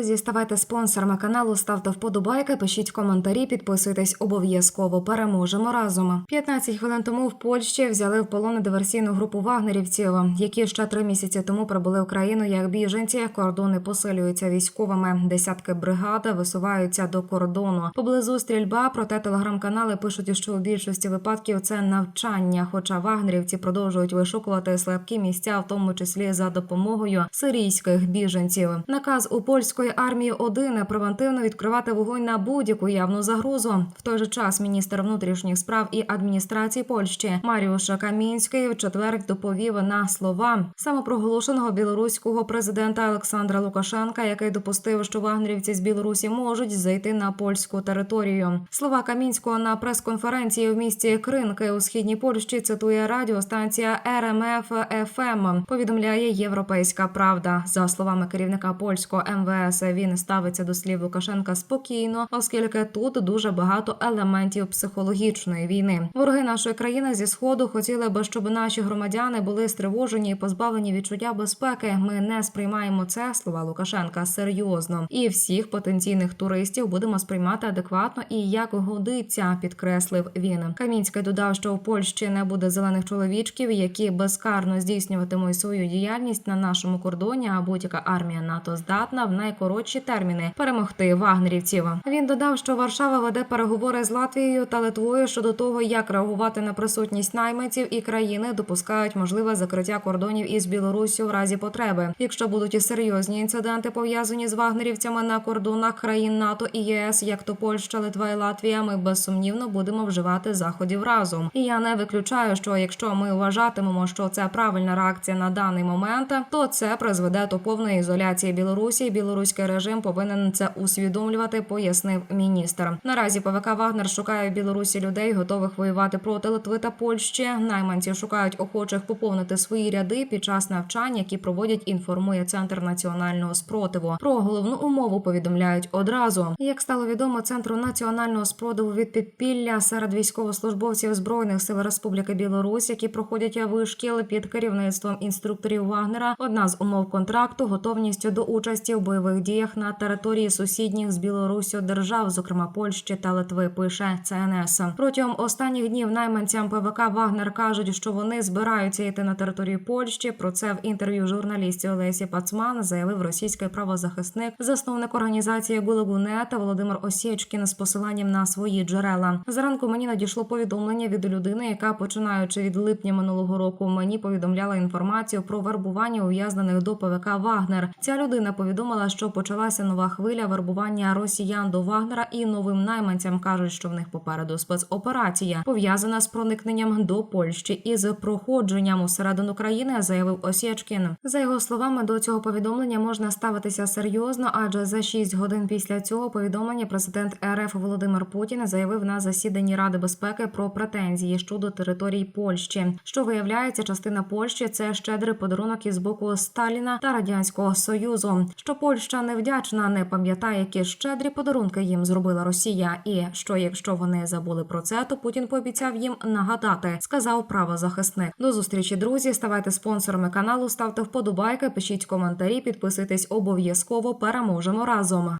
друзі, ставайте спонсорами каналу, ставте вподобайки, пишіть коментарі, підписуйтесь обов'язково. Переможемо разом. 15 хвилин тому в Польщі взяли в полон диверсійну групу вагнерівців, які ще три місяці тому прибули в країну як біженці. Кордони посилюються військовими. Десятки бригад висуваються до кордону. Поблизу стрільба, проте телеграм-канали пишуть, що у більшості випадків це навчання. Хоча вагнерівці продовжують вишукувати слабкі місця, в тому числі за допомогою сирійських біженців. Наказ у польської армії один превентивно відкривати вогонь на будь-яку явну загрозу. В той же час міністр внутрішніх справ і адміністрації Польщі Маріуш Камінський в четвер доповів на слова самопроголошеного білоруського президента Олександра Лукашенка, який допустив, що вагнерівці з Білорусі можуть зайти на польську територію. Слова Камінського на прес-конференції в місті Кринки у східній Польщі цитує радіостанція РМФ ФМ. Повідомляє Європейська Правда. За словами керівника польського МВС, він ставиться до слів Лукашенка спокійно, оскільки тут дуже багато елементів психологічної війни. Вороги нашої країни зі сходу хотіли би, щоб наші громадяни були стривожені і позбавлені відчуття безпеки. Ми не сприймаємо це слова Лукашенка серйозно, і всіх потенційних туристів будемо сприймати адекватно і як годиться, підкреслив він. Камінський додав, що у Польщі не буде зелених чоловічків, які безкарно здійснюватимуть свою діяльність на нашому кордоні. А будь-яка армія НАТО здатна в найкоротші терміни перемогти вагнерівців. Він додав, що Варшава веде переговори з Латвією та Литвою щодо того, як реагувати на присутність найманців, і країни допускають можливе закриття кордонів із Білоруссю в разі потреби. Якщо будуть і серйозні інциденти пов'язані з вагнерівцями на кордонах країн НАТО і ЄС, як то Польща, Литва і Латвія, ми безсумнівно будемо вживати заходів разом. І я не виключаю, що якщо ми вважатимемо, що це правильна реакція на даний момент, то це призведе до повної ізоляції Білорусі. і Білоруський режим повинен це усвідомлювати, пояснив міністр. Наразі ПВК Вагнер шукає в Білорусі людей, готових воювати проти Литви та Польщі. Найманці шукають охочих поповнити свої ряди під час навчань, які проводять. Інформує центр національного спротиву. Про головну умову повідомляють одразу. Як стало відомо, центру національного спротиву від підпілля серед військовослужбовців збройних сил Республіки Білорусь, які проходять вишкіл під керівництвом інструкторів Вагнера. Одна з умов контракту готовністю до участі в бойових діях на території сусідніх з Білоруссю держав, зокрема Польщі та Литви. Пише ЦНС. Протягом останніх днів найманцям ПВК Вагнер кажуть, що вони збираються йти на територію Польщі. Про це в інтерв'ю журналісті Олесі Пацман заявив російський правозахисник, засновник організації Гулагунета Володимир Осєчкін з посиланням на свої джерела. Зранку мені надійшло повідомлення від людини, яка починаючи від липня минулого року мені повідомляла інформацію про вербування ув'язнених до ПВК Вагнер. Ця людина повідомила, що почалася нова хвиля вербування росіян до Вагнера, і новим найманцям кажуть, що в них попереду спецоперація пов'язана з проникненням до Польщі і з проходженням усередину країни, заявив Осєчкін. За його словами, до цього повідомлення можна ставитися серйозно, адже за 6 годин після цього повідомлення президент РФ Володимир Путін заявив на засіданні Ради безпеки про претензії щодо територій Польщі. Що виявляється, частина Польщі це щедрий подарунок із боку Сталіна та радянського союзу. Що Польща невдячна, не пам'ятає, які щедрі подарунки їм зробила Росія, і що якщо вони забули про це, то Путін пообіцяв їм нагадати, сказав правозахисник. До зустрічі, друзі. Ставайте спонсорами каналу, ставте вподобайки, пишіть коментарі, підписуйтесь обов'язково. Переможемо разом.